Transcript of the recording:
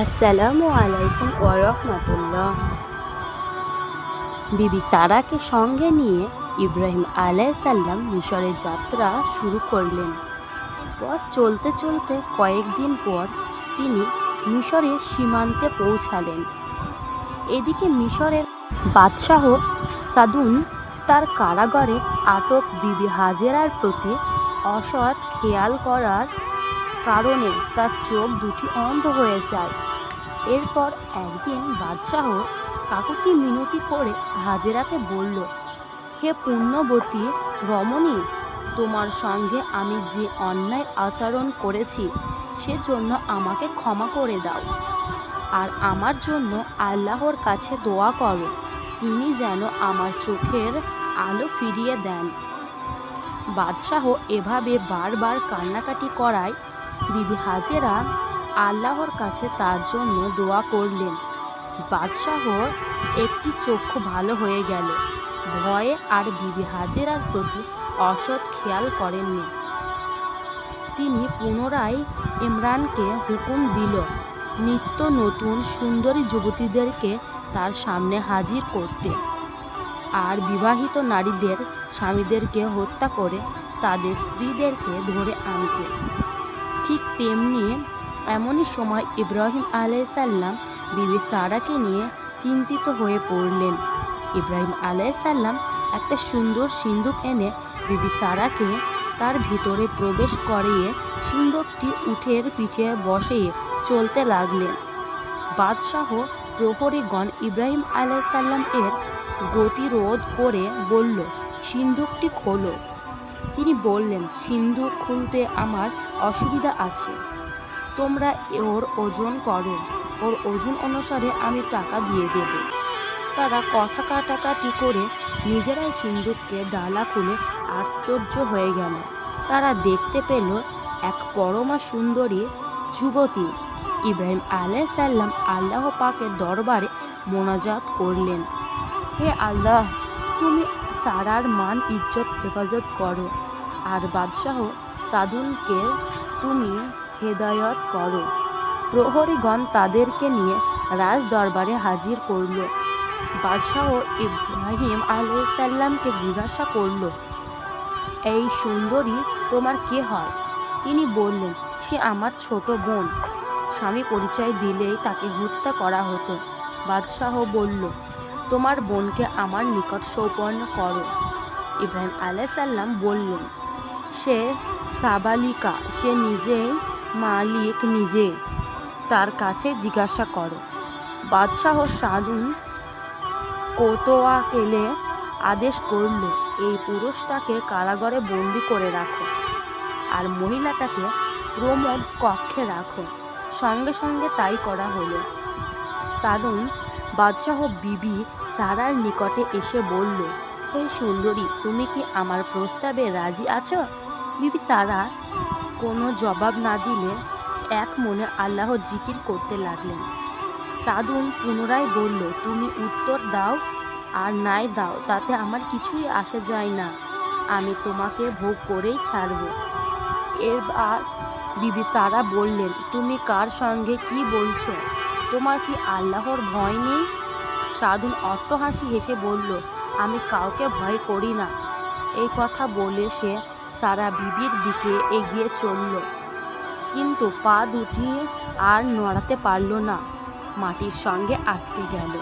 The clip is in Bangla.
আসসালামু আলাইকুম ওরহমতুল্লাহ বিবি সারাকে সঙ্গে নিয়ে ইব্রাহিম আলাইসাল্লাম মিশরের যাত্রা শুরু করলেন। পথ চলতে চলতে কয়েকদিন পর তিনি মিশরের সীমান্তে পৌঁছালেন। এদিকে মিশরের বাদশাহ সাদুন তার কারাগারে আটক বিবি হাজেরার প্রতি অসৎ খেয়াল করার কারণে তার চোখ দুটি অন্ধ হয়ে যায়। এরপর একদিন বাদশাহ কাকুতি মিনতি করে হাজেরাকে বলল, হে পুণ্যবতী রমণী, তোমার সঙ্গে আমি যে অন্যায় আচরণ করেছি, সেজন্য আমাকে ক্ষমা করে দাও। আর আমার জন্য আল্লাহর কাছে দোয়া করো, তিনি যেন আমার চোখের আলো ফিরিয়ে দেন। বাদশাহ এভাবে বারবার কান্নাকাটি করায় বিবি হাজেরা আল্লাহর কাছে তার জন্য দোয়া করলেন। বাদশাহর একটি চক্ষু ভালো হয়ে গেল। ভয়ে আর বিবি হাজেরার প্রতি অসৎ খেয়াল করেননি। তিনি পুনরায় ইমরানকে হুকুম দিল, নিত্য নতুন সুন্দরী যুবতীদেরকে তার সামনে হাজির করতে। আর বিবাহিত নারীদের স্বামীদেরকে হত্যা করে তাদের স্ত্রীদেরকে ধরে আনতে। ঠিক তেমনি এমনই সময় ইব্রাহিম আলাইসাল্লাম বিবি সারাকে নিয়ে চিন্তিত হয়ে পড়লেন। ইব্রাহিম আলাইসাল্লাম একটা সুন্দর সিন্দুক এনে বিবি সারাকে তার ভিতরে প্রবেশ করিয়ে সিন্দুকটি উঠের পিঠে বসিয়ে চলতে লাগলেন। বাদশাহ প্রহরীগণ ইব্রাহিম আলাইসাল্লাম এর গতিরোধ করে বলল, সিন্দুকটি খোলো। তিনি বললেন সিন্ধুক খুলতে আমার অসুবিধা আছে। তোমরা ওর ওজন করো। ওর ওজন অনুসারে আমি টাকা দিয়ে দেব। তারা কথা কাটাকাটি করে নিজেরাই সিন্দুককে ডালা খুলে আশ্চর্য হয়ে গেল। তারা দেখতে পেল এক পরমা সুন্দরী যুবতী। ইব্রাহিম আলাইসাল্লাম আল্লাহ পাকের দরবারে মোনাজাত করলেন। হে আল্লাহ, তুমি সারার মান ইজ্জত, হেফাজত করো। আর বাদশাহ সাদুলকে তুমি হেদায়ত করো। প্রহরীগণ তাদেরকে নিয়ে রাজ দরবারে হাজির করল। বাদশাহ ইব্রাহিম আলাইসাল্লামকে জিজ্ঞাসা করল, এই সুন্দরী তোমার কে হয়? তিনি বললেন, সে আমার ছোট বোন। স্বামী পরিচয় দিলেই তাকে হত্যা করা হতো। বাদশাহ বলল তোমার বোনকে আমার নিকট সৌপর্ণ করো। ইব্রাহিম আলাইসাল্লাম বললেন, সে সাবালিকা, সে নিজেই মালিক নিজে। তার কাছে জিজ্ঞাসা করো, বাদশাহ সাদুন কোতোয়াকেলে আদেশ করল, এই পুরুষটাকে কারাগারে বন্দি করে রাখো আর মহিলাটাকে প্রমোদ কক্ষে রাখো। সঙ্গে সঙ্গে তাই করা হলো। সাদুন বাদশাহ বিবি সারার নিকটে এসে বলল, হে সুন্দরী, তুমি কি আমার প্রস্তাবে রাজি আছো? বিবি সারা কোনো জবাব না দিলে এক মনে আল্লাহর জিকির করতে লাগলেন। সাদুন পুনরায় বলল, তুমি উত্তর দাও আর নাই দাও, তাতে আমার কিছুই আসে যায় না। আমি তোমাকে ভোগ করেই ছাড়ব। এবার বিবি সারা বললেন, তুমি কার সঙ্গে কি বলছো? তোমার কি আল্লাহর ভয় নেই? সাধুন অট্টহাসি হেসে বলল, আমি কাউকে ভয় করি না। এই কথা বলে সে সারা বিবির দিকে এগিয়ে চলল। কিন্তু পা দুটি আর নড়াতে পারল না। মাটির সঙ্গে আটকে গেল।